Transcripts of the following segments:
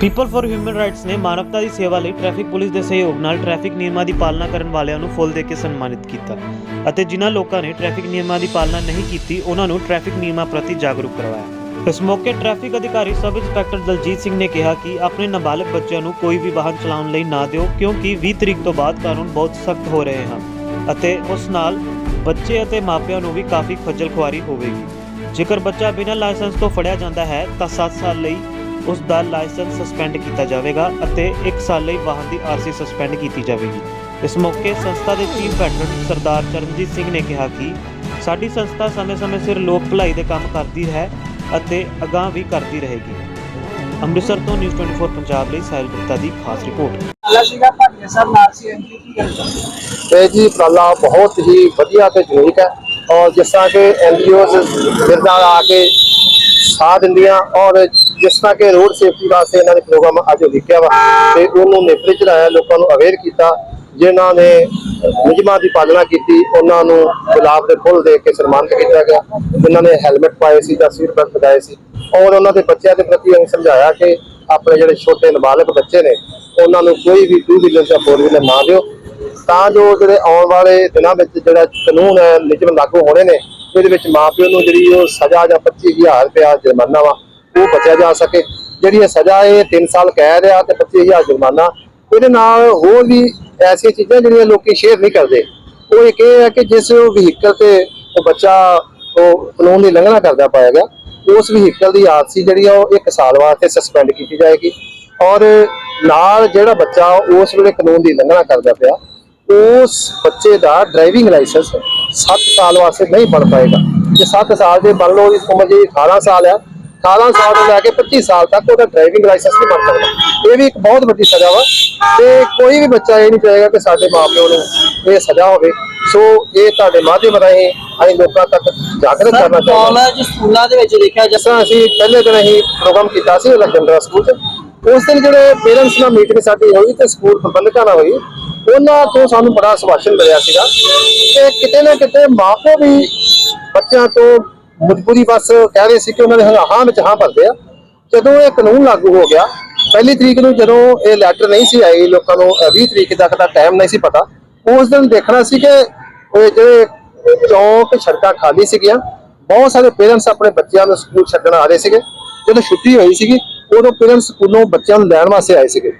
People for human rights ਨੇ ਮਾਨਵਤਾ ਦੀ ਸੇਵਾ ਲਈ ਟ੍ਰੈਫਿਕ ਪੁਲਿਸ ਦੇ ਸਹਿਯੋਗ ਨਾਲ ਟ੍ਰੈਫਿਕ ਨਿਯਮਾਂ ਦੀ ਪਾਲਣਾ ਕਰਨ ਵਾਲਿਆਂ ਨੂੰ ਫੁੱਲ ਦੇ ਕੇ ਸਨਮਾਨਿਤ ਕੀਤਾ ਅਤੇ ਜਿਨ੍ਹਾਂ ਲੋਕਾਂ ਨੇ ਟ੍ਰੈਫਿਕ ਨਿਯਮਾਂ ਦੀ ਪਾਲਣਾ ਨਹੀਂ ਕੀਤੀ, ਉਹਨਾਂ ਨੂੰ ਟ੍ਰੈਫਿਕ ਨਿਯਮਾਂ ਪ੍ਰਤੀ ਜਾਗਰੂਕ ਕਰਵਾਇਆ। ਇਸ ਮੌਕੇ ਟ੍ਰੈਫਿਕ ਅਧਿਕਾਰੀ ਸਬ ਇੰਸਪੈਕਟਰ ਦਲਜੀਤ ਸਿੰਘ ਨੇ ਕਿਹਾ ਕਿ ਆਪਣੇ ਨਾਬਾਲਗ ਬੱਚਿਆਂ ਨੂੰ ਕੋਈ ਵੀ ਵਾਹਨ ਚਲਾਉਣ ਲਈ ਨਾ ਦਿਓ, ਕਿਉਂਕਿ 20 ਤਰੀਕ ਤੋਂ ਬਾਅਦ ਕਾਨੂੰਨ ਬਹੁਤ ਸਖਤ ਹੋ ਰਹੇ ਹਨ ਅਤੇ ਉਸ ਨਾਲ ਬੱਚੇ ਅਤੇ ਮਾਪਿਆਂ ਨੂੰ ਵੀ ਕਾਫੀ ਖੱਜਲ ਖੁਆਰੀ ਹੋਵੇਗੀ। ਜੇਕਰ ਬੱਚਾ ਬਿਨਾਂ ਲਾਇਸੈਂਸ ਤੋਂ ਫੜਿਆ ਜਾਂਦਾ ਹੈ, ਤਾਂ 7 ਸਾਲ ਲਈ ਉਸ ਦਾ ਲਾਇਸੈਂਸ ਸਸਪੈਂਡ ਕੀਤਾ ਜਾਵੇਗਾ ਅਤੇ 1 ਸਾਲ ਲਈ ਵਾਹਨ ਦੀ ਆਰਸੀ ਸਸਪੈਂਡ ਕੀਤੀ ਜਾਵੇਗੀ। ਇਸ ਮੌਕੇ ਸੰਸਥਾ ਦੇ ਚੀਫ ਪੈਟਰਨ ਸਰਦਾਰ ਚਰਨਜੀਤ ਸਿੰਘ ਨੇ ਕਿਹਾ ਕਿ ਸਾਡੀ ਸੰਸਥਾ ਸਮੇਂ-ਸਮੇਂ ਸਿਰ ਲੋਕ ਭਲਾਈ ਦੇ ਕੰਮ ਕਰਦੀ ਹੈ ਅਤੇ ਅਗਾਂਹ ਵੀ ਕਰਦੀ ਰਹੇਗੀ। ਅੰਮ੍ਰਿਤਸਰ ਤੋਂ ਨਿਊਜ਼ 24 ਪੰਜਾਬ ਲਈ ਸਾਹਿਲ ਗੁਪਤਾ ਦੀ ਖਾਸ ਰਿਪੋਰਟ। ਇਹ ਜੀ ਉਪਰਾਲਾ ਬਹੁਤ ਹੀ ਵਧੀਆ ਤੇ ਯੂਨੀਕ ਹੈ ਔਰ ਜਿਸ ਤਰ੍ਹਾਂ ਕਿ ਐਨਜੀਓਜ਼ ਮੇਰੇ ਨਾਲ ਆ ਕੇ ਸਾਥ ਦਿੰਦੀਆਂ ਔਰ ਜਿਸ ਤਰ੍ਹਾਂ ਕਿ ਰੋਡ ਸੇਫਟੀ ਵਾਸਤੇ ਇਹਨਾਂ ਨੇ ਪ੍ਰੋਗਰਾਮ ਅੱਜ ਲਿਖਿਆ ਵਾ ਤੇ ਉਹਨੂੰ ਨੇਪਰੇ ਚੜਾਇਆ ਲੋਕਾਂ ਨੂੰ ਅਵੇਅਰ ਕੀਤਾ, ਜਿਨ੍ਹਾਂ ਨੇ ਨਿਯਮਾਂ ਦੀ ਪਾਲਣਾ ਕੀਤੀ, ਉਹਨਾਂ ਨੂੰ ਗੁਲਾਬ ਦੇ ਫੁੱਲ ਦੇ ਕੇ ਸਨਮਾਨਿਤ ਕੀਤਾ ਗਿਆ, ਜਿਨ੍ਹਾਂ ਨੇ ਹੈਲਮਟ ਪਾਏ ਸੀ ਜਾਂ ਸੀਟ ਬੈਲਟ ਲਗਾਏ ਸੀ, ਔਰ ਉਹਨਾਂ ਦੇ ਬੱਚਿਆਂ ਦੇ ਪ੍ਰਤੀ ਅਸੀਂ ਸਮਝਾਇਆ ਕਿ ਆਪਣੇ ਜਿਹੜੇ ਛੋਟੇ ਨਾਬਾਲਗ ਬੱਚੇ ਨੇ, ਉਹਨਾਂ ਨੂੰ ਕੋਈ ਵੀ ਟੂ ਵੀਲਰ ਜਾਂ ਫੋਰ ਵੀਲਰ ਨਾ ਦਿਓ। ਤਾਂ ਜੋ ਜਿਹੜੇ ਆਉਣ ਵਾਲੇ ਦਿਨਾਂ ਵਿੱਚ ਜਿਹੜਾ ਕਾਨੂੰਨ ਹੈ, ਨਿਯਮ ਲਾਗੂ ਹੋਣੇ ਨੇ ਇਹਦੇ ਵਿੱਚ ਮਾਪਿਓ ਨੂੰ ਜਿਹੜੀ ਉਹ ਸਜ਼ਾ ਜਾਂ 25000 ਰੁਪਇਆ ਜੁਰਮਾਨਾ ਵਾ, ਉਹ ਬਚਿਆ ਜਾ ਸਕੇ। ਜਿਹੜੀ ਇਹ ਸਜ਼ਾ ਇਹ 3 ਸਾਲ ਕੈਦ ਆ ਤੇ 25000 ਜੁਰਮਾਨਾ, ਇਹਦੇ ਨਾਲ ਹੋਰ ਵੀ ਐਸੀਆਂ ਚੀਜ਼ਾਂ ਜਿਹੜੀਆਂ ਲੋਕੀ ਸ਼ੇਅਰ ਨਹੀਂ ਕਰਦੇ। ਉਹ ਇੱਕ ਇਹ ਹੈ ਕਿ ਜਿਸ ਵਹੀਕਲ ਤੇ ਉਹ ਬੱਚਾ ਉਹ ਕਾਨੂੰਨ ਦੀ ਲੰਘਣਾ ਕਰਦਾ ਪਾਇਆ ਗਿਆ, ਉਸ ਵਹੀਕਲ ਦੀ ਆਰਸੀ ਜਿਹੜੀ ਆ ਉਹ 1 ਸਾਲ ਵਾਸਤੇ ਸਸਪੈਂਡ ਕੀਤੀ ਜਾਏਗੀ। ਔਰ ਨਾਲ ਜਿਹੜਾ ਬੱਚਾ ਉਸ ਵੇਲੇ ਕਾਨੂੰਨ ਦੀ ਲੰਘਣਾ ਕਰਦਾ ਪਿਆ, ਉਸ ਬੱਚੇ ਦਾ ਡਰਾਈਵਿੰਗ ਲਾਇਸੈਂਸ 7 ਸਾਲ ਵਾਸਤੇ ਨਹੀਂ ਬਣ ਪਾਏਗਾ। ਜੇ 7 ਸਾਲ ਦੇ ਮੰਨ ਲਓ ਇਸ ਉਮਰ ਦੀ 18 ਸਾਲ ਹੈ 18 ਸਾਲ ਤੋਂ ਲੈ ਕੇ 25 ਸਾਲ ਤੱਕ ਉਹਦਾ ਡਰਾਈਵਿੰਗ ਲਾਇਸੈਂਸ ਨਹੀਂ ਬਣ ਸਕਦਾ। ਇਹ ਵੀ ਇੱਕ ਬਹੁਤ ਵੱਡੀ ਸਜ਼ਾ ਵਾ ਤੇ ਕੋਈ ਵੀ ਬੱਚਾ ਇਹ ਨਹੀਂ ਚਾਹੇਗਾ ਕਿ ਸਾਡੇ ਮਾਪਿਓ ਨੂੰ ਇਹ ਸਜ਼ਾ ਹੋਵੇ। ਸੋ ਇਹ ਤੁਹਾਡੇ ਮਾਧਿਅਮ ਰਾਹੀਂ ਅਸੀਂ ਲੋਕਾਂ ਤੱਕ ਜਾਗਰਤ ਕਰਨਾ ਚਾਹੁੰਦੇ। ਹਾਂ ਕਾਲਜ ਸਕੂਲਾਂ ਦੇ ਵਿੱਚ ਦੇਖਿਆ ਜਿਸ ਤਰ੍ਹਾਂ ਅਸੀਂ ਪਹਿਲੇ ਦਿਨ ਅਸੀਂ ਪ੍ਰੋਗਰਾਮ ਕੀਤਾ ਸੀ ਜਨਰਲ ਸਕੂਲ 'ਚ। ਉਸ ਦਿਨ ਜਿਹੜੇ ਪੇਰੈਂਟਸ ਨਾਲ ਮੀਟਿੰਗ ਸਾਡੀ ਹੋਈ ਤੇ ਸਕੂਲ ਪ੍ਰਬੰਧਕਾਂ ਨਾਲ ਹੋਈ ਉਹਨਾਂ ਤੋਂ ਸਾਨੂੰ ਬੜਾ ਸਵਾਸ਼ਨ ਮਿਲਿਆ ਸੀਗਾ ਕਿ ਕਿਤੇ ਨਾ ਕਿਤੇ ਮਾਪੇ ਵੀ ਬੱਚਿਆਂ ਤੋਂ ਮਜਬੂਰੀ ਬਸ ਕਹਿ ਰਹੇ ਸੀ ਕਿ ਉਹਨਾਂ ਦੇ ਹਾਂ ਵਿੱਚ ਹਾਂ ਭਰਦੇ ਆ। ਜਦੋਂ ਇਹ ਕਾਨੂੰਨ ਲਾਗੂ ਹੋ ਗਿਆ ਪਹਿਲੀ ਤਰੀਕ ਨੂੰ ਜਦੋਂ ਇਹ ਲੈਟਰ ਨਹੀਂ ਸੀ ਆਈ ਲੋਕਾਂ ਨੂੰ ਅ, 20 ਤਰੀਕ ਤੱਕ ਦਾ ਟਾਈਮ ਨਹੀਂ ਸੀ ਪਤਾ ਉਸ ਦਿਨ ਦੇਖਣਾ ਸੀ ਕਿ ਉਹ ਜਿਹੜੇ ਚੌਂਕ ਸੜਕਾਂ ਖਾਲੀ ਸੀਗੀਆਂ ਬਹੁਤ ਸਾਰੇ ਪੇਰੈਂਟਸ ਆਪਣੇ ਬੱਚਿਆਂ ਨੂੰ ਸਕੂਲ ਛੱਡਣ ਆ ਰਹੇ ਸੀਗੇ। ਜਦੋਂ ਛੁੱਟੀ ਹੋਈ ਸੀਗੀ ਉਦੋਂ ਪੇਰੈਂਟਸ ਸਕੂਲੋਂ ਬੱਚਿਆਂ ਨੂੰ ਲੈਣ ਵਾਸਤੇ ਆਏ ਸੀਗੇ।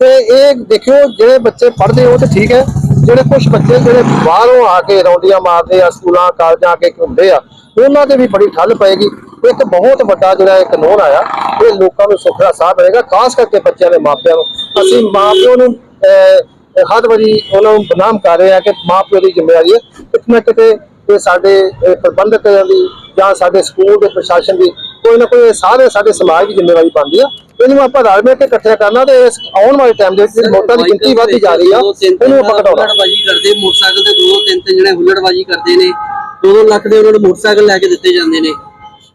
ਤੇ ਇਹ ਦੇਖਿਓ ਜਿਹੜੇ ਬੱਚੇ ਪੜ੍ਹਦੇ ਉਹ ਤਾਂ ਠੀਕ ਹੈ ਜਿਹੜੇ ਕੁਝ ਬੱਚੇ ਜਿਹੜੇ ਬਾਹਰੋਂ ਆ ਕੇ ਰੌਂਡੀਆਂ ਮਾਰਦੇ ਆ ਸਕੂਲਾਂ ਕਾਲਜਾਂ ਆ ਕੇ ਘੁੰਮਦੇ ਆ ਉਹਨਾਂ ਤੇ ਵੀ ਬੜੀ ਠੱਲ ਪਏਗੀ। ਇੱਕ ਬਹੁਤ ਵੱਡਾ ਜਿਹੜਾ ਇਹ ਕਾਨੂੰਨ ਆਇਆ ਇਹ ਲੋਕਾਂ ਨੂੰ ਸੁੱਖ ਦਾ ਸਾਹ ਮਿਲੇਗਾ ਖਾਸ ਕਰਕੇ ਬੱਚਿਆਂ ਦੇ ਮਾਪਿਆਂ ਨੂੰ। ਅਸੀਂ ਮਾਪਿਆਂ ਨੂੰ ਅਹ, ਹਰ ਵਾਰੀ ਉਹਨਾਂ ਨੂੰ ਬਦਨਾਮ ਕਰ ਰਹੇ ਆ ਕਿ ਮਾਪਿਓ ਦੀ ਜ਼ਿੰਮੇਵਾਰੀ ਹੈ। ਕਿਤੇ ਨਾ ਕਿਤੇ ਇਹ ਸਾਡੇ ਪ੍ਰਬੰਧਕ ਦੀ ਜਾਂ ਸਾਡੇ ਸਕੂਲ ਦੇ ਪ੍ਰਸ਼ਾਸਨ ਦੀ ਕੋਈ ਨਾ ਕੋਈ ਸਾਰੇ ਸਾਡੇ ਸਮਾਜ ਦੀ ਜ਼ਿੰਮੇਵਾਰੀ ਬਣਦੀ ਆ। ਇਹਨੂੰ ਆਪਾਂ ਰਲ ਮਿਲ ਕੇ ਇਕੱਠਿਆਂ ਕਰਨਾ ਤੇ ਇਸ ਆਉਣ ਵਾਲੇ ਟਾਈਮ ਦੇ ਵਿੱਚ ਵੋਟਾਂ ਦੀ ਗਿਣਤੀ ਵੱਧਦੀ ਜਾ ਰਹੀ ਆ ਉਹਨੂੰ ਆਪਾਂ ਘਟਾਉਣਾ। ਹੁੱਲੜਬਾਜੀ ਕਰਦੇ ਮੋਟਰਸਾਈਕਲ ਤੇ ਦੋ ਤਿੰਨ ਤਿੰਨ ਜਣੇ ਹੁੱਲੜਬਾਜੀ ਕਰਦੇ ਨੇ। 2 ਲੱਖ ਦੇ ਉਹਨਾਂ ਨੂੰ ਮੋਟਰਸਾਈਕਲ ਲੈ ਕੇ ਦਿੱਤੇ ਜਾਂਦੇ ਨੇ।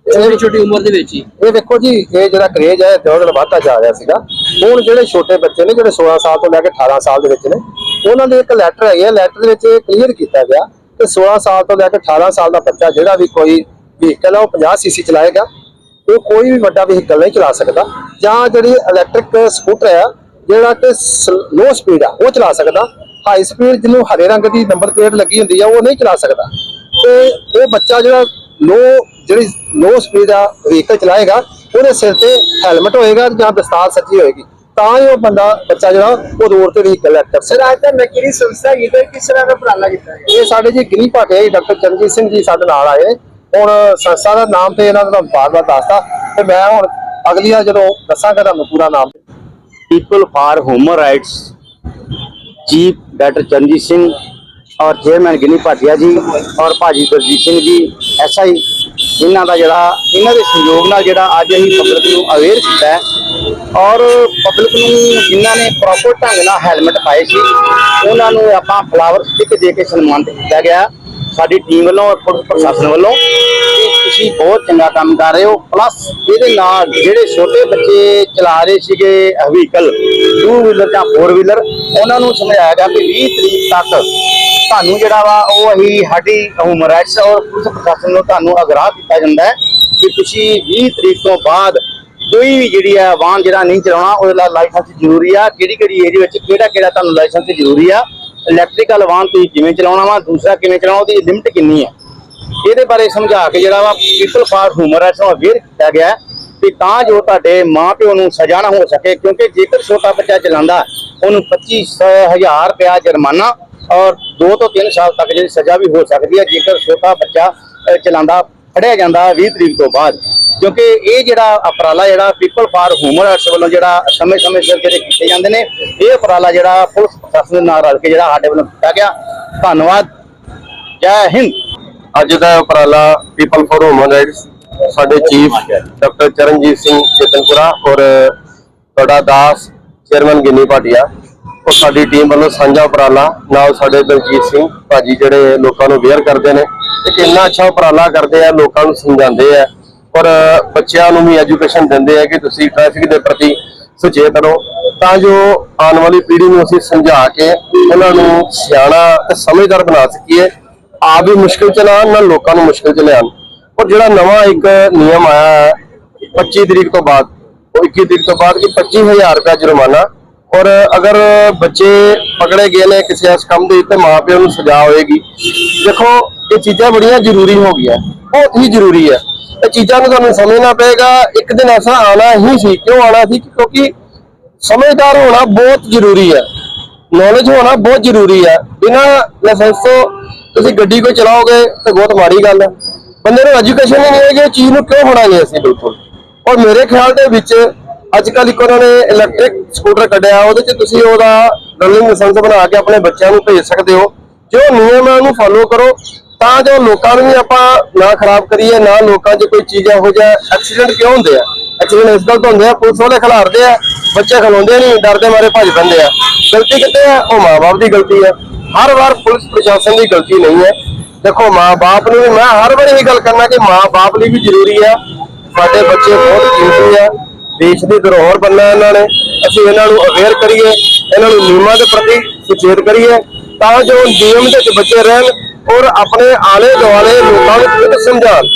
ਛੋਟੀ ਛੋਟੀ ਉਮਰ ਦੇ ਵਿੱਚ ਹੀ। ਇਹ ਦੇਖੋ ਜੀ ਇਹ ਜਿਹੜਾ ਕਰੇਜ ਹੈ ਦਿਨੋਂ ਦਿਨ ਵੱਧਦਾ ਜਾ ਰਿਹਾ ਸੀਗਾ। ਹੁਣ ਜਿਹੜੇ ਛੋਟੇ ਬੱਚੇ ਨੇ ਜਿਹੜੇ 16 ਸਾਲ ਤੋਂ ਲੈ ਕੇ 18 ਸਾਲ ਦੇ ਵਿੱਚ ਨੇ ਉਹਨਾਂ ਦੇ ਇੱਕ ਲੈਟਰ ਹੈਗਾ ਹੈ। ਲੈਟਰ ਦੇ ਵਿੱਚ ਇਹ ਕਲੀਅਰ ਕੀਤਾ ਗਿਆ ਕਿ 16 ਸਾਲ ਤੋਂ ਲੈ ਕੇ 18 ਸਾਲ ਦਾ ਬੱਚਾ ਜਿਹੜਾ ਵੀ ਕੋਈ ਵਹੀਕਲ ਹੈ ਉਹ 50 ਸੀਸੀ ਚਲਾਏਗਾ। ਉਹ ਕੋਈ ਵੀ ਵੱਡਾ ਵਹੀਕਲ ਨਹੀਂ ਚਲਾ ਸਕਦਾ ਜਾਂ ਜਿਹੜੀ ਇਲੈਕਟ੍ਰਿਕ ਸਕੂਟਰ ਹੈ ਜਿਹੜਾ ਕਿ ਲੋ ਸਪੀਡ ਆ ਉਹ ਚਲਾ ਸਕਦਾ। ਹਾਈ ਸਪੀਡ ਜਿਹਨੂੰ ਹਰੇ ਰੰਗ ਦੀ ਨੰਬਰ ਪਲੇਟ ਲੱਗੀ ਹੁੰਦੀ ਆ ਉਹ ਨਹੀਂ ਚਲਾ ਸਕਦਾ। ਤੇ ਉਹ ਬੱਚਾ ਜਿਹੜਾ ਲੋ ਜਿਹੜੀ ਲੋ ਸਪੀਡ ਆ ਵਹੀਕਲ ਚਲਾਏਗਾ ਉਹਦੇ ਸਿਰ ਤੇ ਹੈਲਮਟ ਹੋਏਗਾ ਜਾਂ ਦਸਤਾਰ ਸੱਜੀ ਹੋਏਗੀ। ਤਾਂ ਹੀ ਉਹ ਬੰਦਾ ਬੱਚਾ ਜਿਹੜਾ ਉਹ ਰੋਡ ਤੇ ਵਹੀਕਲ ਲੈ ਕਰ ਸਰ ਅੱਜ ਤਾਂ ਨਕੀਰੀ ਸੰਸਥਾ ਇਹ ਤੇ ਕਿਸ ਤਰ੍ਹਾਂ ਦਾ ਉਪਰਾਲਾ ਕੀਤਾ ਇਹ ਸਾਡੇ ਜੀ ਗਿਨੀ ਭਾਟੇ ਡਾਕਟਰ ਚਰਨਜੀਤ ਸਿੰਘ ਜੀ ਸਾਡੇ ਨਾਲ ਆਏ। ਹੁਣ ਸੰਸਥਾ ਦਾ ਨਾਮ ਤੇ ਇਹਨਾਂ ਦਾ ਤੁਹਾਨੂੰ ਬਾਰ-ਬਾਰ ਦੱਸਤਾ ਤੇ ਮੈਂ ਹੁਣ ਅਗਲੀਆਂ ਜਦੋਂ ਦੱਸਾਂਗਾ ਤੁਹਾਨੂੰ ਪੂਰਾ ਨਾਮ। People for human rights chief doctor Chandi Singh ਔਰ ਚੇਅਰਮੈਨ ਗਿਨੀ ਭਾਟਿਆ ਜੀ ਔਰ ਭਾਜੀ ਦਰਜੀਤ ਸਿੰਘ ਜੀ ਐਸਆਈ ਇਹਨਾਂ ਦਾ ਜਿਹੜਾ, ਇਹਨਾਂ ਦੇ ਸਹਿਯੋਗ ਨਾਲ ਜਿਹੜਾ ਅੱਜ ਅਸੀਂ ਪਬਲਿਕ ਨੂੰ ਅਵੇਅਰ ਕੀਤਾ ਔਰ ਪਬਲਿਕ ਨੂੰ ਜਿਨ੍ਹਾਂ ਨੇ ਪ੍ਰੋਪਰ ਢੰਗ ਨਾਲ ਹੈਲਮਟ ਪਾਏ ਸੀ, ਉਹਨਾਂ ਨੂੰ ਆਪਾਂ ਫਲਾਵਰ ਸਟਿਕ ਦੇ ਕੇ ਸਨਮਾਨਿਤ ਕੀਤਾ ਗਿਆ। ਸਾਡੀ ਟੀਮ ਵੱਲੋਂ ਔਰ ਪੁਲਿਸ ਪ੍ਰਸ਼ਾਸਨ ਵੱਲੋਂ ਕਿ ਤੁਸੀਂ ਬਹੁਤ ਚੰਗਾ ਕੰਮ ਕਰ ਰਹੇ ਹੋ। ਪਲੱਸ ਇਹਦੇ ਨਾਲ ਜਿਹੜੇ ਛੋਟੇ ਬੱਚੇ ਚਲਾ ਰਹੇ ਸੀਗੇ ਵਹੀਕਲ ਟੂ ਵੀਲਰ ਜਾਂ ਫੋਰ ਵੀਲਰ ਉਹਨਾਂ ਨੂੰ ਸਮਝਾਇਆ ਗਿਆ ਕਿ 20 ਤਰੀਕ ਤੱਕ ਤੁਹਾਨੂੰ ਜਿਹੜਾ ਵਾ ਉਹ ਅਸੀਂ ਸਾਡੀ ਹਿਊਮਨ ਰਾਈਟਸ ਔਰ ਪੁਲਿਸ ਪ੍ਰਸ਼ਾਸਨ ਨੂੰ ਤੁਹਾਨੂੰ ਅਗਰਾਹ ਕੀਤਾ ਜਾਂਦਾ ਹੈ ਕਿ ਤੁਸੀਂ 20 ਤਰੀਕ ਤੋਂ ਬਾਅਦ ਕੋਈ ਵੀ ਜਿਹੜੀ ਆ ਵਾਹਨ ਜਿਹੜਾ ਨਹੀਂ ਚਲਾਉਣਾ, ਉਹਦੇ ਲਈ ਲਾਇਸੈਂਸ ਜ਼ਰੂਰੀ ਆ। ਕਿਹੜੀ ਕਿਹੜੀ ਏਰੀਆ ਵਿੱਚ ਕਿਹੜਾ ਕਿਹੜਾ ਤੁਹਾਨੂੰ ਲਾਇਸੈਂਸ ਜ਼ਰੂਰੀ ਆ। ਇਲੈਕਟ੍ਰੀਕਲ ਵਾਹਨ ਤੁਸੀਂ ਕਿਵੇਂ ਚਲਾਉਣਾ ਵਾ, ਦੂਸਰਾ ਕਿਵੇਂ ਚਲਾਉਣਾ, ਉਹਦੀ ਲਿਮਟ ਕਿੰਨੀ ਹੈ? ਇਹਦੇ ਬਾਰੇ ਸਮਝਾ ਕੇ ਜਿਹੜਾ ਵਾ ਪੀਪਲ ਫਾਰ ਹਿਊਮਰ ਰਾਈਟਸ ਨੂੰ ਅਵੇਅਰ ਕੀਤਾ ਗਿਆ ਹੈ। ਤਾਂ ਜੋ ਤੁਹਾਡੇ ਮਾਪਿਓ ਨੂੰ ਸਜ਼ਾ ਨਾ ਹੋ ਸਕੇ, ਕਿਉਂਕਿ ਜੇਕਰ ਛੋਟਾ ਬੱਚਾ ਚਲਾਉਂਦਾ, ਉਹਨੂੰ 25000 ਰੁਪਇਆ ਜੁਰਮਾਨਾ ਔਰ 2 ਤੋਂ 3 ਸਾਲ ਤੱਕ ਜਿਹੜੀ ਸਜ਼ਾ ਵੀ ਹੋ ਸਕਦੀ ਹੈ, ਜੇਕਰ ਛੋਟਾ ਬੱਚਾ ਚਲਾਉਂਦਾ ਫੜਿਆ ਜਾਂਦਾ 20 ਤਰੀਕ ਤੋਂ ਬਾਅਦ। ਕਿਉਂਕਿ ਇਹ ਜਿਹੜਾ ਉਪਰਾਲਾ ਜਿਹੜਾ ਪੀਪਲ ਫਾਰ ਹਿਊਮਨ ਰਾਈਟਸ ਵੱਲੋਂ ਜਿਹੜਾ ਸਮੇਂ-ਸਮੇਂ ਸਿਰ ਜਿਹੜੇ ਕੀਤੇ ਜਾਂਦੇ ਨੇ, ਇਹ ਉਪਰਾਲਾ ਜਿਹੜਾ ਪੁਲਿਸ ਪ੍ਰਸ਼ਾਸਨ ਦੇ ਨਾਲ ਰਲ ਕੇ ਜਿਹੜਾ ਸਾਡੇ ਵੱਲੋਂ ਕੀਤਾ ਗਿਆ। ਧੰਨਵਾਦ। ਜੈ ਹਿੰਦ। ਅੱਜ ਦਾ ਉਪਰਾਲਾ ਪੀਪਲ ਫॉर ਹਿਊਮਨ ਰਾਈਟਸ ਸਾਡੇ ਚੀਫ ਡਾਕਟਰ ਚਰਨਜੀਤ ਸਿੰਘ ਚੇਤਨਪੁਰਾ ਔਰ ਤੁਹਾਡਾ ਦਾਸ ਚੇਅਰਮੈਨ ਗਿੰਨੀ ਭਾਟੀਆ ਔਰ ਸਾਡੀ ਟੀਮ ਵੱਲੋਂ ਸਾਂਝਾ ਉਪਰਾਲਾ ਨਾਲ ਸਾਡੇ ਦਲਜੀਤ ਸਿੰਘ ਭਾਜੀ ਜਿਹੜੇ ਲੋਕਾਂ ਨੂੰ ਅਵੇਅਰ ਕਰਦੇ ਨੇ ਇੱਕ ਇੰਨਾ ਅੱਛਾ ਉਪਰਾਲਾ ਕਰਦੇ ਆ ਲੋਕਾਂ ਨੂੰ ਸਮਝਾਉਂਦੇ ਆ ਔਰ ਬੱਚਿਆਂ ਨੂੰ ਵੀ ਐਜੂਕੇਸ਼ਨ ਦਿੰਦੇ ਆ ਕਿ ਤੁਸੀਂ ਟ੍ਰੈਫਿਕ ਦੇ ਪ੍ਰਤੀ ਸੁਚੇਤ ਰਹੋ। ਤਾਂ ਜੋ ਆਉਣ ਵਾਲੀ ਪੀੜ੍ਹੀ ਨੂੰ ਅਸੀਂ ਸਮਝਾ ਕੇ ਉਹਨਾਂ ਨੂੰ ਸਿਆਣਾ ਤੇ ਸਮਝਦਾਰ ਬਣਾ ਸਕੀਏ ਆਪ ਵੀ ਮੁਸ਼ਕਿਲ ਚ ਨਾ ਆਉਣ, ਨਾ ਲੋਕਾਂ ਨੂੰ ਮੁਸ਼ਕਿਲ ਚ ਲਿਆਉਣ। ਔਰ ਜਿਹੜਾ ਨਵਾਂ ਇੱਕ ਨਿਯਮ ਆਇਆ ਹੈ 25 ਤਰੀਕ ਤੋਂ ਬਾਅਦ ਉਹ 21 ਤਰੀਕ ਤੋਂ ਬਾਅਦ ਕਿ 25000 ਰੁਪਏ ਜੁਰਮਾਨਾ ਔਰ ਅਗਰ ਬੱਚੇ ਪਕੜੇ ਗਏ ਨੇ ਕਿਸੇ ਇਸ ਕੰਮ ਦੇ ਤੇ ਮਾਪਿਆਂ ਨੂੰ ਸਜ਼ਾ ਹੋਏਗੀ, ਦੇਖੋ, ਇਹ ਚੀਜ਼ਾਂ ਬੜੀਆਂ ਜ਼ਰੂਰੀ ਹੋ ਗਈਆਂ, ਬਹੁਤ ਹੀ ਜ਼ਰੂਰੀ ਹੈ। ਇਹ ਚੀਜ਼ਾਂ ਨੂੰ ਤੁਹਾਨੂੰ ਸਮਝਣਾ ਪਏਗਾ, ਇੱਕ ਦਿਨ ਐਸਾ ਆਣਾ ਹੀ ਸੀ, ਕਿਉਂ ਆਣਾ ਸੀ? ਕਿਉਂਕਿ ਸਮਝਦਾਰ ਹੋਣਾ ਬਹੁਤ ਜ਼ਰੂਰੀ ਹੈ ਨੌਲੇਜ ਹੋਣਾ ਬਹੁਤ ਜ਼ਰੂਰੀ ਹੈ। ਬਿਨਾਂ ਲਾਇਸੈਂਸ ਤੋਂ ਤੁਸੀਂ ਗੱਡੀ ਕੋਈ ਚਲਾਓਗੇ, ਤਾਂ ਬਹੁਤ ਮਾੜੀ ਗੱਲ ਹੈ। ਬੰਦੇ ਨੂੰ ਐਜੂਕੇਸ਼ਨ ਹੀ ਨਹੀਂ ਹੈਗੀ, ਇਹ ਚੀਜ਼ ਨੂੰ ਕਿਉਂ ਫੜਾਂਗੇ ਅਸੀਂ? ਬਿਲਕੁਲ। ਔਰ ਮੇਰੇ ਖਿਆਲ ਦੇ ਵਿੱਚ ਅੱਜ ਕੱਲ੍ਹ ਇੱਕ ਉਹਨਾਂ ਨੇ ਇਲੈਕਟ੍ਰਿਕ ਸਕੂਟਰ ਕੱਢਿਆ, ਉਹਦੇ 'ਚ ਤੁਸੀਂ ਉਹਦਾ ਰਨਿੰਗ ਲਾਇਸੈਂਸ ਬਣਾ ਕੇ ਆਪਣੇ ਬੱਚਿਆਂ ਨੂੰ ਭੇਜ ਸਕਦੇ ਹੋ। ਜੋ ਨਿਯਮ ਹੈ ਉਹਨੂੰ ਫੋਲੋ ਕਰੋ, ਤਾਂ ਜੋ ਲੋਕਾਂ ਨੂੰ ਵੀ ਆਪਾਂ ਨਾ ਖਰਾਬ ਕਰੀਏ, ਨਾ ਲੋਕਾਂ 'ਚ ਕੋਈ ਚੀਜ਼ ਇਹੋ ਜਿਹਾ ਐਕਸੀਡੈਂਟ ਕਿਉਂ ਹੁੰਦੇ ਆ? ਐਕਸੀਡੈਂਟ ਇਸ ਗੱਲ ਤੋਂ ਹੁੰਦੇ ਆ, ਪੁਲਿਸ ਵਾਲੇ ਖਿਲਾਰਦੇ ਆ, ਬੱਚੇ ਖਲੋਂਦੇ ਨਹੀਂ, ਡਰਦੇ ਮਾਰੇ ਭੱਜ ਪੈਂਦੇ ਆ। ਗਲਤੀ ਕਿੱਥੇ ਆ? ਉਹ ਮਾਂ-ਬਾਪ ਦੀ ਗਲਤੀ ਹੈ ਹਰ ਵਾਰ ਪੁਲਿਸ ਪ੍ਰਸ਼ਾਸਨ ਦੀ ਗਲਤੀ ਨਹੀਂ ਹੈ। ਦੇਖੋ, ਮਾਂ-ਬਾਪ ਨੂੰ ਵੀ ਮੈਂ ਹਰ ਵਾਰ ਇਹ ਗੱਲ ਕਰਨਾ ਕਿ ਮਾਂ-ਬਾਪ ਲਈ ਵੀ ਜ਼ਰੂਰੀ ਹੈ ਸਾਡੇ ਬੱਚੇ ਬਹੁਤ ਕੀਮਤੀ ਆ। ਦੇਸ਼ ਦੀ ਧਰੋਹਰ ਬੰਨਾ ਇਹਨਾਂ ਨੇ। ਅਸੀਂ ਇਹਨਾਂ ਨੂੰ ਅਵੇਅਰ ਕਰੀਏ, ਇਹਨਾਂ ਨੂੰ ਨਿਯਮਾਂ ਦੇ ਪ੍ਰਤੀ ਸੁਚੇਤ ਕਰੀਏ ਤਾਂ ਜੋ ਨਿਯਮ ਦੇ ਵਿੱਚ ਬੱਚੇ ਰਹਿਣ ਔਰ ਆਪਣੇ ਆਲੇ ਦੁਆਲੇ ਲੋਕਾਂ ਨੂੰ ਖੁਦ ਸਮਝਾਉਣ।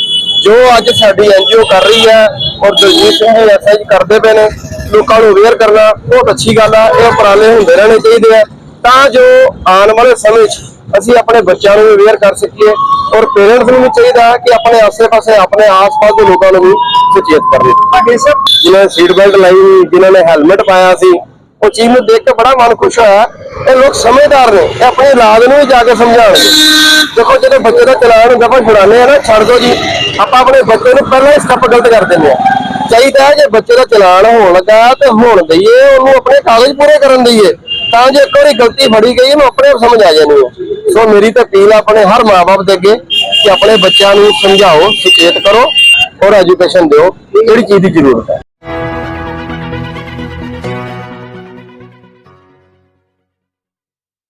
ਜੋ ਅੱਜ ਸਾਡੀ ਐਨਜੀਓ ਕਰ ਰਹੀ ਹੈ ਔਰ ਦਲਜੀਤ ਸਿੰਘ ਜੀ ਕਰਦੇ ਪਏ ਨੇ, ਲੋਕਾਂ ਨੂੰ ਅਵੇਅਰ ਕਰਨਾ ਬਹੁਤ ਅੱਛੀ ਗੱਲ ਆ, ਇਹ ਉਪਰਾਲੇ ਹੁੰਦੇ ਰਹਿਣੇ ਚਾਹੀਦੇ ਆ ਤਾਂ ਜੋ ਆਉਣ ਵਾਲੇ ਸਮੇਂ 'ਚ ਅਸੀਂ ਆਪਣੇ ਬੱਚਿਆਂ ਨੂੰ ਅਵੇਅਰ ਕਰ ਸਕੀਏ ਔਰ ਪੇਰੈਂਟਸ ਨੂੰ ਵੀ ਚਾਹੀਦਾ ਹੈ ਕਿ ਆਪਣੇ ਆਸ-ਪਾਸੇ ਆਪਣੇ ਆਸ-ਪਾਸ ਦੇ ਲੋਕਾਂ ਨੂੰ ਵੀ ਸੁਚੇਤ ਸਾਹਿਬ ਜਿਨ੍ਹਾਂ ਨੇ ਸੀਟ ਬੈਲਟ ਲਾਈ ਜਿਨ੍ਹਾਂ ਨੇ ਹੈਲਮਟ ਪਾਇਆ ਸੀ ਉਹ ਚੀਜ਼ ਨੂੰ ਦੇਖ ਕੇ ਬੜਾ ਮਨ ਖੁਸ਼ ਹੋਇਆ। ਇਹ ਲੋਕ ਸਮਝਦਾਰ ਨੇ ਇਹ ਆਪਣੀ ਔਲਾਦ ਨੂੰ ਵੀ ਜਾ ਕੇ ਸਮਝਾਉਣਗੇ ਦੇਖੋ ਜਦੋਂ ਬੱਚੇ ਦਾ ਚਲਾਨ ਹੁੰਦਾ ਆਪਾਂ ਛੁਡਾਉਂਦੇ ਆ ਨਾ ਛੱਡ ਦੋ ਜੀ। ਆਪਾਂ ਆਪਣੇ ਬੱਚੇ ਨੂੰ ਪਹਿਲਾਂ ਹੀ ਸਟੈਪ ਗਲਤ ਕਰ ਦਿੰਦੇ ਆ ਚਾਹੀਦਾ ਜੇ ਬੱਚੇ ਦਾ ਚਲਾਨ ਹੋਣ ਲੱਗਾ ਤੇ ਹੋਣ ਦਈਏ ਉਹਨੂੰ ਆਪਣੇ ਕਾਗਜ਼ ਪੂਰੇ ਕਰਨ ਦਈਏ। ਤਾਂ ਜੇ ਇੱਕ ਵਾਰੀ ਗਲਤੀ ਫੜੀ ਗਈ ਉਹਨੂੰ ਆਪਣੇ ਆਪ ਸਮਝ ਆ ਜਾਣੀ ਹੈ। ਸੋ ਮੇਰੀ ਤਾਂ ਅਪੀਲ ਆ ਆਪਣੇ ਹਰ ਮਾਪੇ ਦੇ ਅੱਗੇ ਕਿ ਆਪਣੇ ਬੱਚਿਆਂ ਨੂੰ ਸਮਝਾਓ, ਸੁਚੇਤ ਕਰੋ ਔਰ ਐਜੂਕੇਸ਼ਨ ਦਿਓ। ਕਿਹੜੀ ਚੀਜ਼ ਦੀ ਜ਼ਰੂਰਤ ਹੈ।